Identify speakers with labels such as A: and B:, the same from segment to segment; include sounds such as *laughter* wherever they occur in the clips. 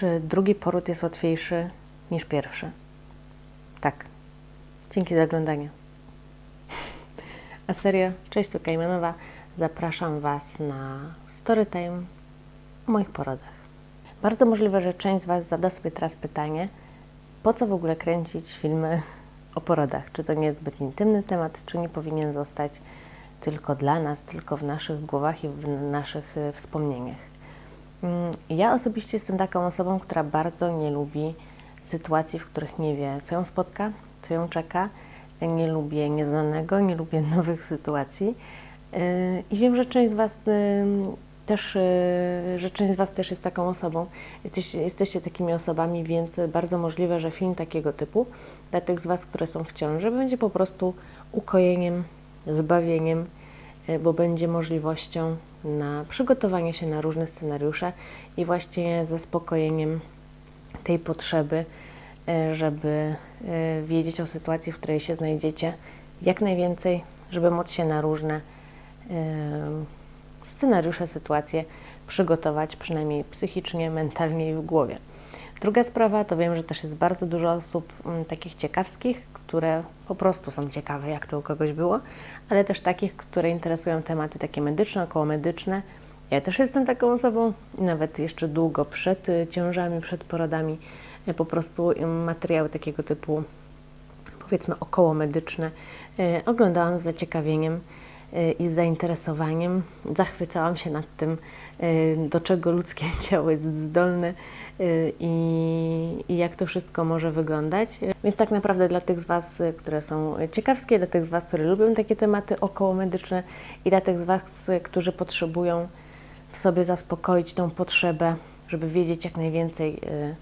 A: Czy drugi poród jest łatwiejszy niż pierwszy? Tak. Dzięki za oglądanie. A serio, cześć, tu Kajmanowa. Zapraszam Was na storytime o moich porodach. Bardzo możliwe, że część z Was zada sobie teraz pytanie, po co w ogóle kręcić filmy o porodach? Czy to nie jest zbyt intymny temat, czy nie powinien zostać tylko dla nas, tylko w naszych głowach i w naszych y, wspomnieniach? Mm, Ja osobiście jestem taką osobą, która bardzo nie lubi sytuacji, w których nie wie, co ją spotka, co ją czeka. Nie lubię nieznanego, nie lubię *laughs* nowych sytuacji. Yy, I wiem, że część z Was yy, też, yy, że część z Was też jest taką osobą. Jesteście, jesteście takimi osobami, więc bardzo możliwe, że film takiego typu dla tych z Was, które są w ciąży, będzie po prostu ukojeniem, zbawieniem, bo będzie możliwością na przygotowanie się na różne scenariusze i właśnie zaspokojeniem tej potrzeby, e, żeby e, wiedzieć o sytuacji, w której się znajdziecie, jak najwięcej, żeby móc się na różne e, scenariusze, sytuacje przygotować, przynajmniej psychicznie, mentalnie i w głowie. Druga sprawa to wiem, że też jest bardzo dużo osób mm, takich ciekawskich, które po prostu są ciekawe, jak to u kogoś było, ale też takich, które interesują tematy takie medyczne, okołomedyczne. Ja też jestem taką osobą nawet jeszcze długo przed y, ciążami, przed porodami y, po prostu y, materiały takiego typu powiedzmy okołomedyczne y, oglądałam z zaciekawieniem i z zainteresowaniem. Zachwycałam się nad tym, do czego ludzkie *laughs* ciało jest zdolne i, i jak to wszystko może wyglądać. Y, Więc tak naprawdę dla tych z Was, y, które są ciekawskie, dla tych z Was, które lubią takie tematy okołomedyczne i dla tych z Was, y, którzy potrzebują w sobie zaspokoić tą potrzebę, żeby wiedzieć jak najwięcej y,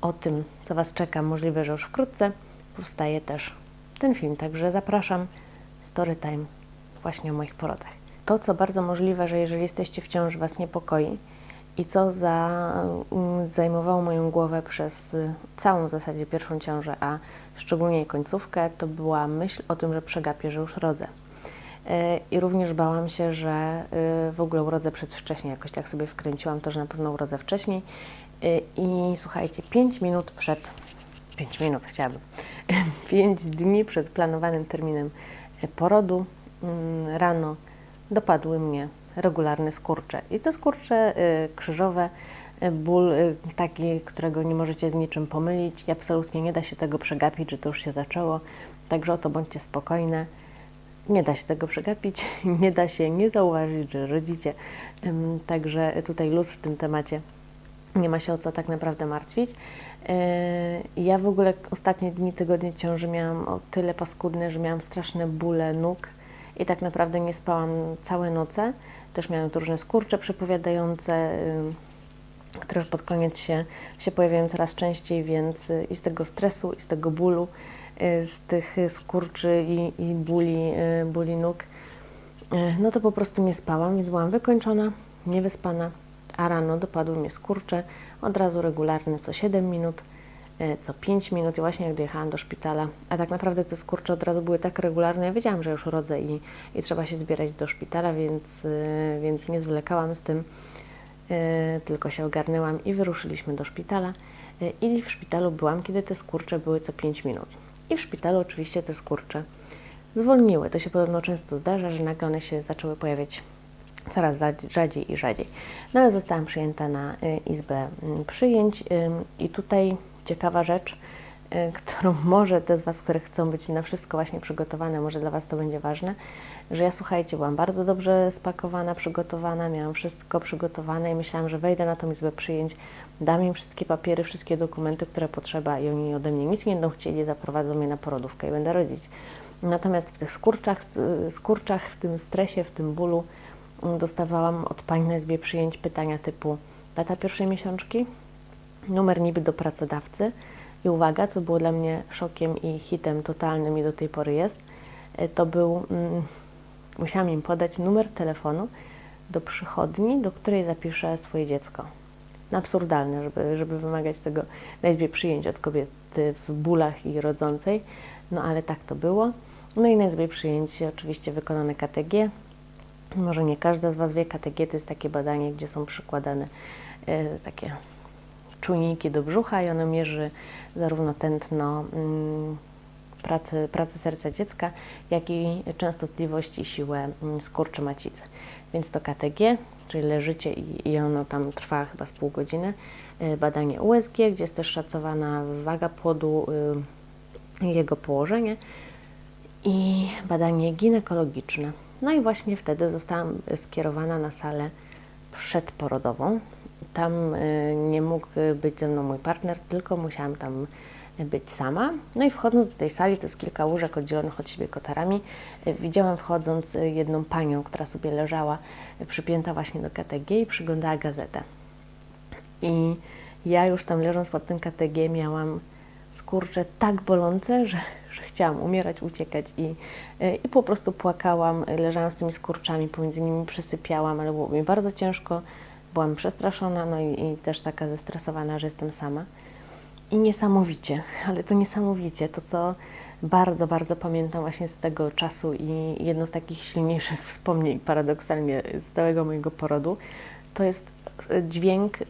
A: o tym, co Was czeka, możliwe, że już wkrótce, powstaje też ten film. Także zapraszam, Storytime, właśnie o moich porodach. To, co bardzo możliwe, że jeżeli jesteście w ciąży, Was niepokoi i co za, mm, zajmowało moją głowę przez y, całą w zasadzie pierwszą ciążę, a szczególnie jej końcówkę, to była myśl o tym, że przegapię, że już rodzę. Y, I również bałam się, że y, w ogóle urodzę przedwcześnie. Jakoś tak sobie wkręciłam to, że na pewno urodzę wcześniej. Y, I słuchajcie, 5 minut przed, 5 minut chciałabym, *laughs* 5 dni przed planowanym terminem y, porodu mm, rano dopadły mnie regularne skurcze. I to skurcze y, krzyżowe, y, ból y, taki, którego nie możecie z niczym pomylić i absolutnie nie da się tego przegapić, że to już się zaczęło. Także o to bądźcie spokojne. Nie da się tego przegapić, *laughs* nie da się nie zauważyć, że rodzicie. Także tutaj luz w tym temacie. Nie ma się o co tak naprawdę martwić. Ja w ogóle ostatnie dni, tygodnie ciąży miałam o tyle paskudne, że miałam straszne bóle nóg i tak naprawdę nie spałam całe noce. Też miałam tu różne skurcze przepowiadające, które już pod koniec się, się pojawiają coraz częściej, więc yy, i z tego stresu, i z tego bólu, yy, z tych skurczy i, i bóli, yy, bóli nóg, no to po prostu nie spałam, więc byłam wykończona, niewyspana, a rano dopadły mnie skurcze, od razu regularne co 7 minut, co 5 minut i właśnie jak dojechałam do szpitala, a tak naprawdę te skurcze od razu były tak regularne, ja wiedziałam, że już rodzę i, i trzeba się zbierać do szpitala, więc, yy, więc nie zwlekałam z tym, yy, tylko się ogarnęłam i wyruszyliśmy do szpitala. I w szpitalu byłam, kiedy te skurcze były co 5 minut. I w szpitalu oczywiście te skurcze zwolniły. To się podobno często zdarza, że nagle one się zaczęły pojawiać coraz za- rzadziej i rzadziej. No ale zostałam przyjęta na izbę y, przyjęć i tutaj ciekawa rzecz, y, którą *laughs* może te z Was, które chcą być na wszystko właśnie przygotowane, może dla Was to będzie ważne, że ja słuchajcie, byłam bardzo dobrze spakowana, przygotowana, miałam wszystko przygotowane i myślałam, że wejdę na tą izbę przyjęć, dam im wszystkie papiery, wszystkie dokumenty, które potrzeba i oni ode mnie nic nie będą chcieli, zaprowadzą mnie na porodówkę i będę rodzić. Natomiast w tych skurczach, y, skurczach w tym stresie, w tym bólu y, dostawałam od pań na izbie przyjęć pytania typu data pierwszej miesiączki, numer niby do pracodawcy i uwaga, co było dla mnie szokiem i hitem totalnym i do tej pory jest, y, to był, mm, musiałam im podać numer telefonu do przychodni, do której zapiszę swoje dziecko. Absurdalne, żeby, żeby wymagać tego na izbie przyjęć od kobiety w bólach i rodzącej, no ale tak to było. No i na izbie przyjęć oczywiście wykonane KTG. Może nie każda z Was wie, KTG to jest takie badanie, gdzie są przykładane e, takie czujniki do brzucha i ono mierzy zarówno tętno mm, pracy, pracy serca dziecka, jak i częstotliwość i siłę mm, skurczy macicy. Więc to KTG, czyli leżycie i, i ono tam trwa chyba z pół godziny. Y, Badanie USG, gdzie jest też szacowana waga płodu, y, jego położenie i badanie ginekologiczne. No i właśnie wtedy zostałam skierowana na salę przedporodową. Tam y, nie mógł być ze mną mój partner, tylko musiałam tam być sama. No i wchodząc do tej sali, to jest kilka łóżek oddzielonych od siebie kotarami, y, widziałam wchodząc y, jedną panią, która sobie leżała przypięta właśnie do KTG i przyglądała gazetę. I ja już tam leżąc pod tym KTG miałam skurcze tak bolące, że, *laughs* że chciałam umierać, uciekać i, i po prostu płakałam, leżałam z tymi skurczami, pomiędzy nimi przysypiałam, ale było mi bardzo ciężko, byłam przestraszona, no i, i też taka zestresowana, że jestem sama. I niesamowicie, *laughs* ale to niesamowicie, to co bardzo, bardzo pamiętam właśnie z tego czasu i jedno z takich silniejszych *laughs* wspomnień paradoksalnie z całego mojego porodu, to jest dźwięk, y,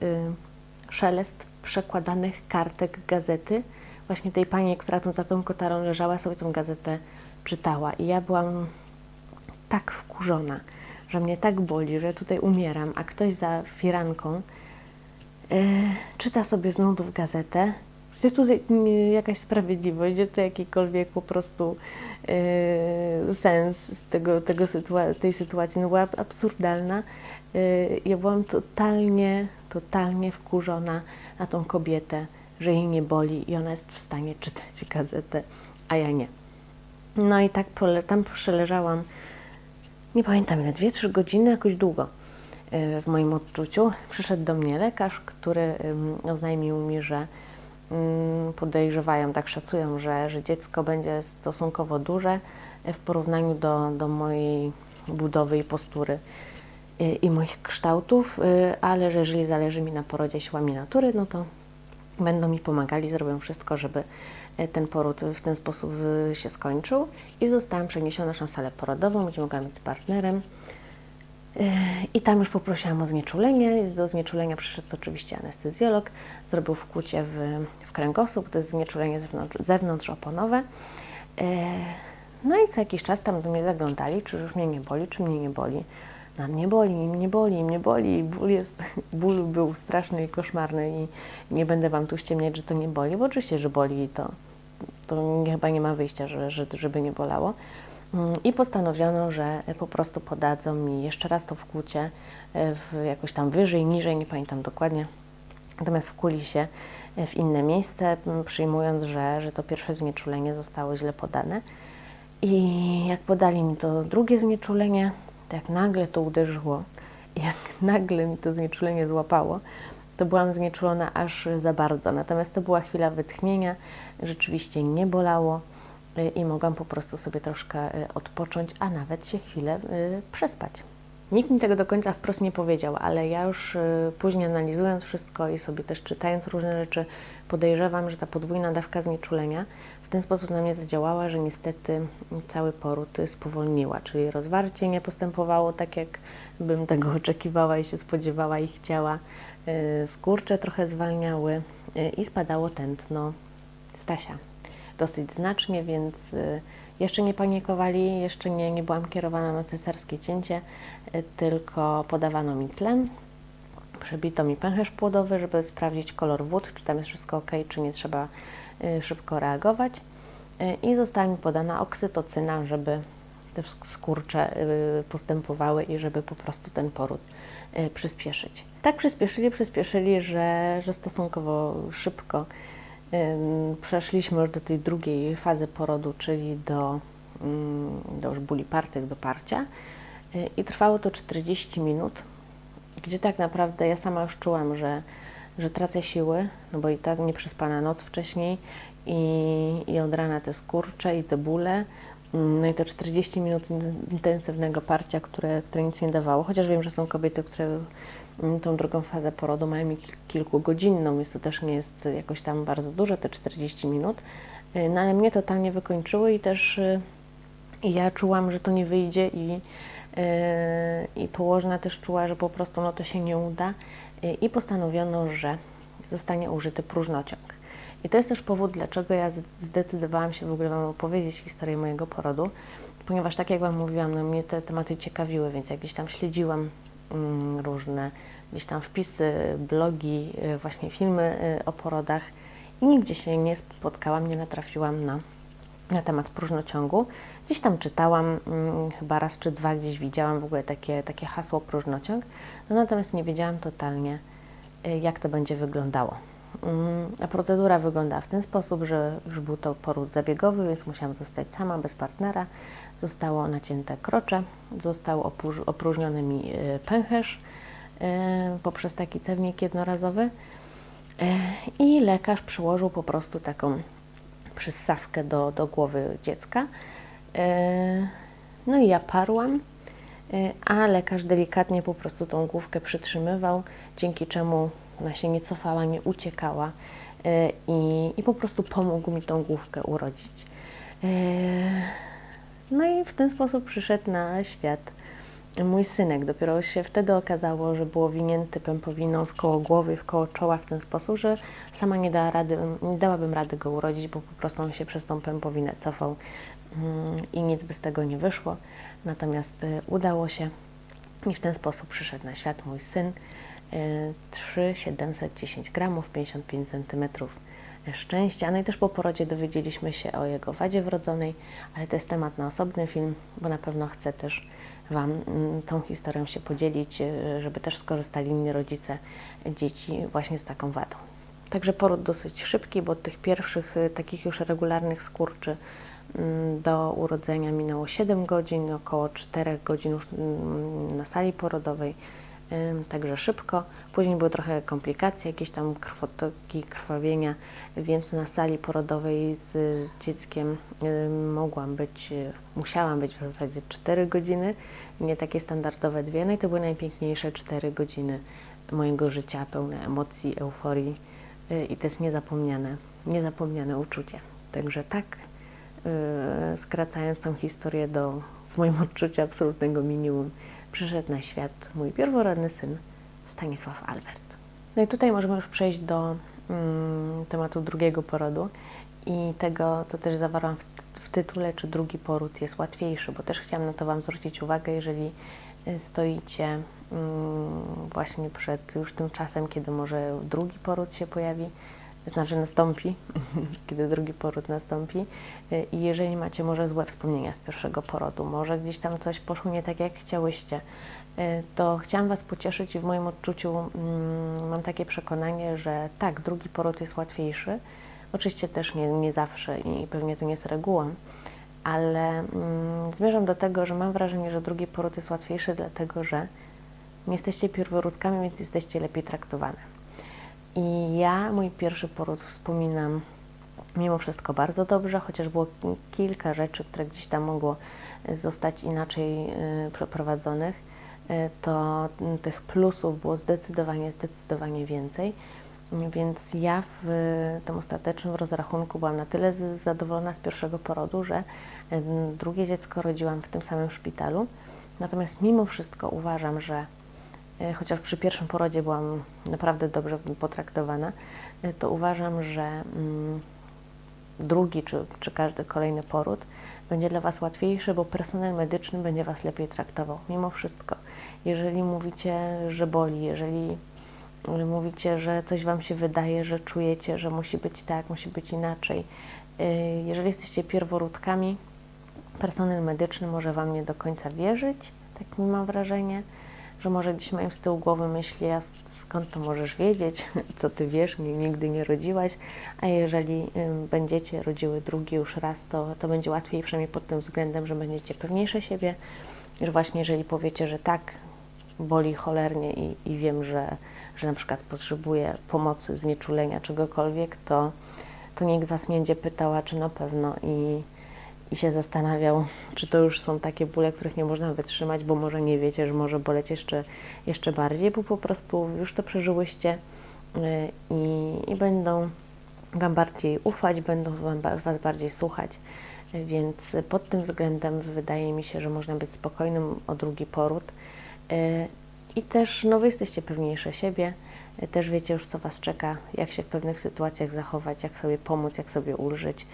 A: szelest przekładanych kartek gazety. Właśnie tej pani, która tu za tą kotarą leżała, sobie tą gazetę czytała. I ja byłam tak wkurzona, że mnie tak boli, że tutaj umieram, a ktoś za firanką e, czyta sobie z nudów gazetę. Gdzie tu jakaś sprawiedliwość, gdzie tu jakikolwiek po prostu e, sens tego, tego sytua- tej sytuacji no była absurdalna. E, ja byłam totalnie, totalnie wkurzona na tą kobietę, że jej nie boli i ona jest w stanie czytać gazetę, a ja nie. No i tak tam przeleżałam, nie pamiętam ile, dwie, trzy godziny, jakoś długo y, w moim odczuciu. Przyszedł do mnie lekarz, który oznajmił mi, że ym, podejrzewają, tak szacują, że, że dziecko będzie stosunkowo duże y, w porównaniu do, do mojej budowy i postury y, i moich kształtów, ale że jeżeli zależy mi na porodzie siłami natury, no to będą mi pomagali, zrobią wszystko, żeby e, ten poród w ten sposób się skończył i zostałam przeniesiona na salę porodową, gdzie mogłam być z partnerem. E, I tam już poprosiłam o znieczulenie. Do znieczulenia przyszedł oczywiście anestezjolog, zrobił wkłucie w, w kręgosłup, to jest znieczulenie zewnątrz, zewnątrzoponowe. E, No i co jakiś czas tam do mnie zaglądali, czy już mnie nie boli, czy mnie nie boli. No, mnie boli, mnie boli, mnie boli. Ból, jest, *laughs* ból był straszny i koszmarny i nie będę Wam tu ściemniać, że to nie boli, bo oczywiście, że boli i to, to chyba nie ma wyjścia, że, że, żeby nie bolało. Mm, I postanowiono, że po prostu podadzą mi jeszcze raz to wkłucie e, w jakoś tam wyżej, niżej, nie pamiętam dokładnie. Natomiast wkuli się e, w inne miejsce, m, przyjmując, że, że to pierwsze znieczulenie zostało źle podane. I jak podali mi to drugie znieczulenie, to jak nagle to uderzyło *laughs* jak nagle mi to znieczulenie złapało, to byłam znieczulona aż za bardzo. Natomiast to była chwila wytchnienia, rzeczywiście nie bolało y, i mogłam po prostu sobie troszkę y, odpocząć, a nawet się chwilę y, przespać. Nikt mi tego do końca wprost nie powiedział, ale ja już później analizując wszystko i sobie też czytając różne rzeczy, podejrzewam, że ta podwójna dawka znieczulenia ten sposób na mnie zadziałała, że niestety cały poród spowolniła, czyli rozwarcie nie postępowało tak, jak bym tego *laughs* oczekiwała i się spodziewała i chciała. Y, Skurcze trochę zwalniały y, i spadało tętno Stasia dosyć znacznie, więc y, jeszcze nie panikowali, jeszcze nie, nie byłam kierowana na cesarskie cięcie, tylko podawano mi tlen, przebito mi pęcherz płodowy, żeby sprawdzić kolor wód, czy tam jest wszystko ok, czy nie trzeba szybko reagować. Y, I została mi podana oksytocyna, żeby te sk- skurcze y, postępowały i żeby po prostu ten poród y, przyspieszyć. Tak przyspieszyli, przyspieszyli, że, że stosunkowo szybko przeszliśmy już do tej drugiej fazy porodu, czyli do, ym, do już bóli partych, do parcia. Y, I trwało to 40 minut gdzie tak naprawdę ja sama już czułam, że, że tracę siły, no bo i ta nieprzespana noc wcześniej i, i od rana te skurcze i te bóle, mm, no i te 40 minut in- intensywnego parcia, które, które nic nie dawało, chociaż wiem, że są kobiety, które mm, tą drugą fazę porodu mają kilkugodzinną, więc to też nie jest jakoś tam bardzo dużo, te 40 minut, Y, no ale mnie totalnie wykończyło i też y, i ja czułam, że to nie wyjdzie i, yy, i położna też czuła, że po prostu no, to się nie uda i postanowiono, że zostanie użyty próżnociąg. I to jest też powód, dlaczego ja zdecydowałam się w ogóle Wam opowiedzieć historię mojego porodu, ponieważ tak jak Wam mówiłam, no mnie te tematy ciekawiły, więc jak gdzieś tam śledziłam mm, różne gdzieś tam wpisy, blogi, y, właśnie filmy y, o porodach i nigdzie się nie spotkałam, nie natrafiłam na, na temat próżnociągu. Gdzieś tam czytałam, mm, chyba raz czy dwa gdzieś widziałam w ogóle takie, takie hasło próżnociąg, no natomiast nie wiedziałam totalnie, y, jak to będzie wyglądało. Mm, A procedura wygląda w ten sposób, że już był to poród zabiegowy, więc musiałam zostać sama, bez partnera. Zostało nacięte krocze, został opróż- opróżniony mi y, pęcherz y, poprzez taki cewnik jednorazowy i lekarz przyłożył po prostu taką przyssawkę do, do głowy dziecka. Y, No i ja parłam, y, a lekarz delikatnie po prostu tą główkę przytrzymywał, dzięki czemu ona się nie cofała, nie uciekała y, i, i po prostu pomógł mi tą główkę urodzić. No i w ten sposób przyszedł na świat mój synek. Dopiero się wtedy okazało, że było winięty pępowiną w koło głowy, w koło czoła w ten sposób, że sama nie, dała rady, nie dałabym rady go urodzić, bo po prostu on się przez tą pępowinę cofał mm, i nic by z tego nie wyszło. Natomiast y, udało się i w ten sposób przyszedł na świat mój syn. Y, 3,710 gramów, 55 centymetrów szczęścia. No i też po porodzie dowiedzieliśmy się o jego wadzie wrodzonej, ale to jest temat na osobny film, bo na pewno chcę też Wam mm, tą historią się podzielić, y, żeby też skorzystali inni rodzice dzieci właśnie z taką wadą. Także poród dosyć szybki, bo od tych pierwszych y, takich już regularnych skurczy mm, do urodzenia minęło 7 godzin, około 4 godzin już mm, na sali porodowej, także szybko. Później były trochę komplikacje, jakieś tam krwotoki, krwawienia, więc na sali porodowej z, dzieckiem mogłam być, y, musiałam być w zasadzie 4 godziny, nie takie standardowe dwie, no i to były najpiękniejsze 4 godziny mojego życia, pełne emocji, euforii y, i to jest niezapomniane, niezapomniane uczucie. Także tak, y, skracając tą historię do, w moim *laughs* odczuciu, absolutnego minimum, przyszedł na świat mój pierworodny syn Stanisław Albert. No i tutaj możemy już przejść do mm, tematu drugiego porodu i tego, co też zawarłam w, w tytule, czy drugi poród jest łatwiejszy, bo też chciałam na to Wam zwrócić uwagę, jeżeli y, stoicie mm, właśnie przed już tym czasem, kiedy może drugi poród się pojawi, znaczy nastąpi, *laughs* kiedy drugi poród nastąpi. Y, I jeżeli macie może złe wspomnienia z pierwszego porodu, może gdzieś tam coś poszło nie tak, jak chciałyście, y, to chciałam Was pocieszyć i w moim odczuciu mm, mam takie przekonanie, że tak, drugi poród jest łatwiejszy. Oczywiście też nie, nie zawsze i pewnie to nie jest regułą, ale mm, zmierzam do tego, że mam wrażenie, że drugi poród jest łatwiejszy, dlatego że nie jesteście pierworódkami, więc jesteście lepiej traktowane. I ja mój pierwszy poród wspominam mimo wszystko bardzo dobrze, chociaż było kilka rzeczy, które gdzieś tam mogło zostać inaczej y, przeprowadzonych, y, to tych plusów było zdecydowanie, zdecydowanie więcej. Więc ja w tym ostatecznym rozrachunku byłam na tyle zadowolona z pierwszego porodu, że drugie dziecko rodziłam w tym samym szpitalu. Natomiast mimo wszystko uważam, że E, chociaż przy pierwszym porodzie byłam naprawdę dobrze potraktowana, e, to uważam, że mm, drugi czy, czy każdy kolejny poród będzie dla Was łatwiejszy, bo personel medyczny będzie Was lepiej traktował. Mimo wszystko, jeżeli mówicie, że boli, jeżeli e, mówicie, że coś Wam się wydaje, że czujecie, że musi być tak, musi być inaczej, e, jeżeli jesteście pierworódkami, personel medyczny może Wam nie do końca wierzyć, tak mi mam wrażenie, że może gdzieś mają z tyłu głowy myśli, a skąd to możesz wiedzieć, *laughs* co Ty wiesz, nigdy nie rodziłaś, a jeżeli będziecie rodziły drugi już raz, to, to będzie łatwiej, przynajmniej pod tym względem, że będziecie pewniejsze siebie, że właśnie jeżeli powiecie, że tak, boli cholernie i, i wiem, że, że na przykład potrzebuję pomocy, znieczulenia, czegokolwiek, to, to nikt Was nie będzie pytała, czy na pewno. I, i się zastanawiał, czy to już są takie bóle, których nie można wytrzymać, bo może nie wiecie, że może boleć jeszcze, jeszcze bardziej, bo po prostu już to przeżyłyście y, i, i będą Wam bardziej ufać, będą wam, Was bardziej słuchać. Więc pod tym względem wydaje mi się, że można być spokojnym o drugi poród. Y, I też no, Wy jesteście pewniejsze siebie, y, też wiecie już, co Was czeka, jak się w pewnych sytuacjach zachować, jak sobie pomóc, jak sobie ulżyć,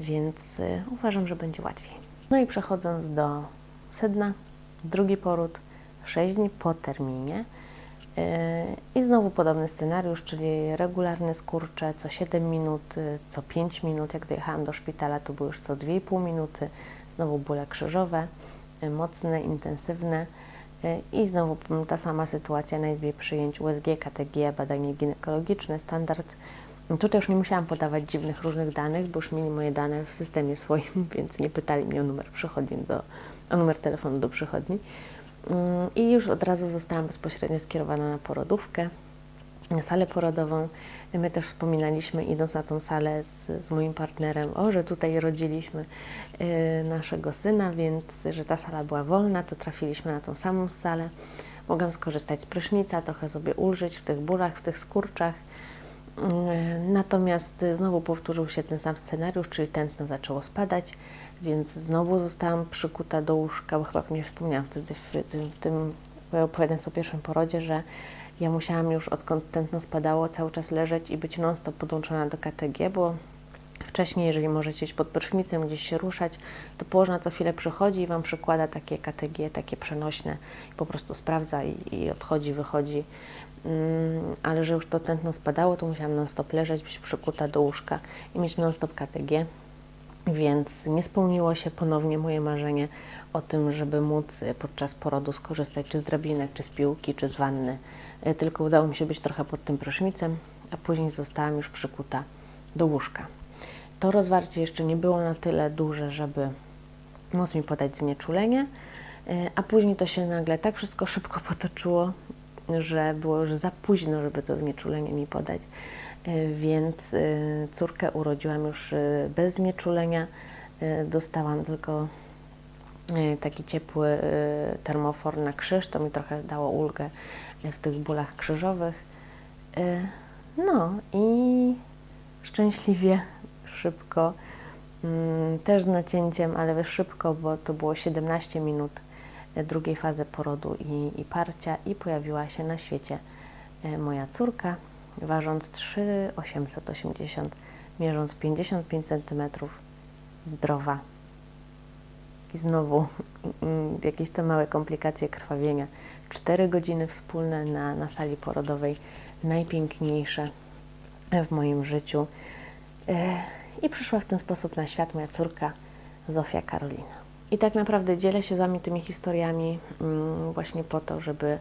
A: więc y, uważam, że będzie łatwiej. No i przechodząc do sedna, drugi poród, 6 dni po terminie. Yy, I znowu podobny scenariusz, czyli regularne skurcze co 7 minut, yy, co 5 minut. Jak dojechałam do szpitala, to były już co 2,5 minuty. Znowu bóle krzyżowe, mocne, intensywne. I znowu ta sama sytuacja na izbie przyjęć USG, KTG, badanie ginekologiczne, standard. Tutaj już nie musiałam podawać dziwnych różnych danych, bo już mieli moje dane w systemie swoim, *laughs* więc nie pytali mnie o numer przychodni, do, o numer telefonu do przychodni. Mm, I już od razu zostałam bezpośrednio skierowana na porodówkę, na salę porodową. My też wspominaliśmy, idąc na tą salę z, z moim partnerem, o, że tutaj rodziliśmy y, naszego syna, więc że ta sala była wolna, to trafiliśmy na tą samą salę. Mogłam skorzystać z prysznica, trochę sobie ulżyć w tych bólach, w tych skurczach. Y, Natomiast y, znowu powtórzył się ten sam scenariusz, czyli tętno zaczęło spadać, więc znowu zostałam przykuta do łóżka, bo chyba nie wspomniałam wtedy w tym, tym opowiadając o pierwszym porodzie, że ja musiałam już odkąd tętno spadało cały czas leżeć i być non-stop podłączona do KTG, bo wcześniej, jeżeli możecie iść pod prysznicem, gdzieś się ruszać, to położna co chwilę przychodzi i Wam przykłada takie KTG, takie przenośne po prostu sprawdza i, i odchodzi, wychodzi. Mm, ale że już to tętno spadało, to musiałam non-stop leżeć, być przykuta do łóżka i mieć non-stop KTG. Więc nie spełniło się ponownie moje marzenie o tym, żeby móc y, podczas porodu skorzystać czy z drabinek, czy z piłki, czy z wanny. Y, Tylko udało mi się być trochę pod tym prysznicem, a później zostałam już przykuta do łóżka. To rozwarcie jeszcze nie było na tyle duże, żeby móc mi podać znieczulenie, y, a później to się nagle tak wszystko szybko *laughs* potoczyło, że było już za późno, żeby to znieczulenie mi podać. Y, Więc y, córkę urodziłam już bez znieczulenia. Dostałam tylko taki ciepły termofor na krzyż, to mi trochę dało ulgę w tych bólach krzyżowych. No i szczęśliwie, szybko, mm, też z nacięciem, ale szybko, bo to było 17 minut y, drugiej fazy porodu i, i parcia i pojawiła się na świecie y, moja córka, ważąc 3,880, mierząc 55 cm, zdrowa. I znowu *laughs* mm, jakieś te małe komplikacje krwawienia. Cztery godziny wspólne na, na sali porodowej, najpiękniejsze w moim życiu. I przyszła w ten sposób na świat moja córka Zofia Karolina. I tak naprawdę dzielę się z Wami tymi historiami mm, właśnie po to, żeby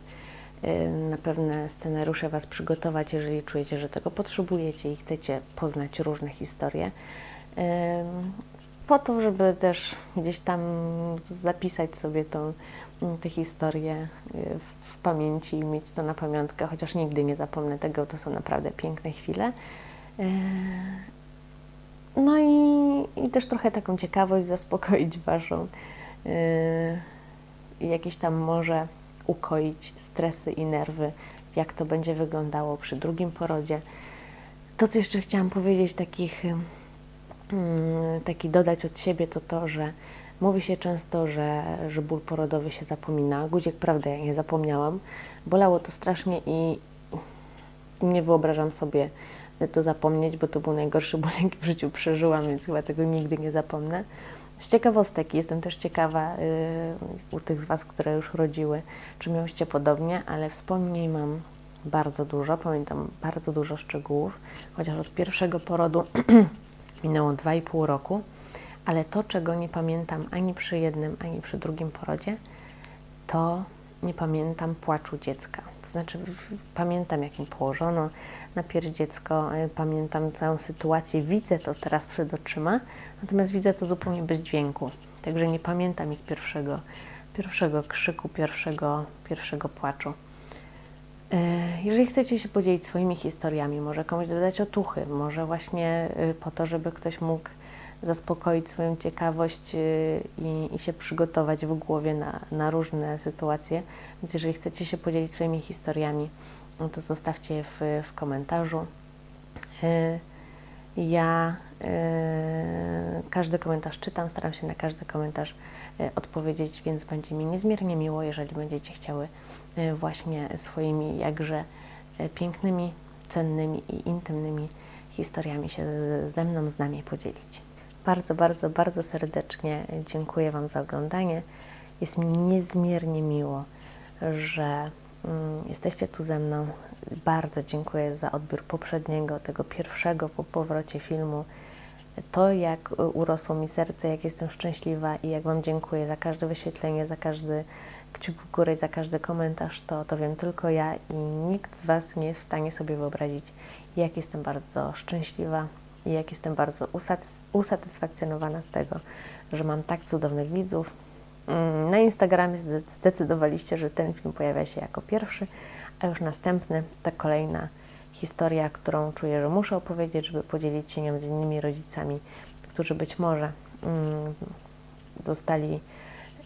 A: y, na pewne scenariusze Was przygotować, jeżeli czujecie, że tego potrzebujecie i chcecie poznać różne historie. Ym, Po to, żeby też gdzieś tam zapisać sobie tą, mm, te historie y, w pamięci i mieć to na pamiątkę, chociaż nigdy nie zapomnę tego, to są naprawdę piękne chwile. No i, i też trochę taką ciekawość zaspokoić Waszą yy, jakieś tam może ukoić stresy i nerwy, jak to będzie wyglądało przy drugim porodzie. To, co jeszcze chciałam powiedzieć, takich, ym, taki dodać od siebie, to to, że mówi się często, że, że ból porodowy się zapomina. Guziek, prawda, ja nie zapomniałam. Bolało to strasznie i nie wyobrażam sobie to zapomnieć, bo to był najgorszy ból, jaki w życiu przeżyłam, więc chyba tego nigdy nie zapomnę. Z ciekawostek jestem też ciekawa y, u tych z Was, które już rodziły, czy miałyście podobnie, ale wspomnień mam bardzo dużo, pamiętam bardzo dużo szczegółów, chociaż od pierwszego porodu *clears throat* minęło 2,5 roku, ale to, czego nie pamiętam ani przy jednym, ani przy drugim porodzie, to nie pamiętam płaczu dziecka. To znaczy, pamiętam, jak mi położono na pierś dziecko, y, pamiętam całą sytuację, widzę to teraz przed oczyma, natomiast widzę to zupełnie bez dźwięku. Także nie pamiętam ich pierwszego, pierwszego krzyku, pierwszego, pierwszego płaczu. E, Jeżeli chcecie się podzielić swoimi historiami, może komuś dodać otuchy, może właśnie y, po to, żeby ktoś mógł zaspokoić swoją ciekawość y, i, i się przygotować w głowie na, na różne sytuacje. Więc jeżeli chcecie się podzielić swoimi historiami, no to zostawcie je w, w komentarzu. Y, Ja y, każdy komentarz czytam, staram się na każdy komentarz odpowiedzieć, więc będzie mi niezmiernie miło, jeżeli będziecie chciały właśnie swoimi jakże pięknymi, cennymi i intymnymi historiami się ze mną, z nami podzielić. Bardzo, bardzo, bardzo serdecznie dziękuję Wam za oglądanie. Jest mi niezmiernie miło, że mm, jesteście tu ze mną. Bardzo dziękuję za odbiór poprzedniego, tego pierwszego po powrocie filmu. To, jak y, urosło mi serce, jak jestem szczęśliwa i jak Wam dziękuję za każde wyświetlenie, za każdy kciuk w górę, za każdy komentarz, to, to wiem tylko ja i nikt z Was nie jest w stanie sobie wyobrazić, jak jestem bardzo szczęśliwa i jak jestem bardzo usatys- usatysfakcjonowana z tego, że mam tak cudownych widzów. Mm, Na Instagramie zde- zdecydowaliście, że ten film pojawia się jako pierwszy, a już następny to kolejna historia, którą czuję, że muszę opowiedzieć, żeby podzielić się nią z innymi rodzicami, którzy być może mm, zostali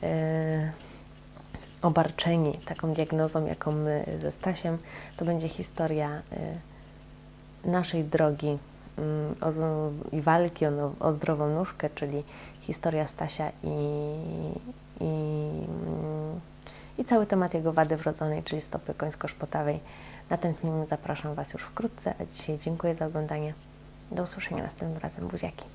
A: e, obarczeni taką diagnozą, jaką my ze Stasiem. To będzie historia e, naszej drogi i walki o, no- o zdrową nóżkę, czyli historia Stasia i, i, mm, i cały temat jego wady wrodzonej, czyli stopy końsko-szpotawej. Na ten film zapraszam Was już wkrótce, a dzisiaj dziękuję za oglądanie. Do usłyszenia następnym razem. Buziaki.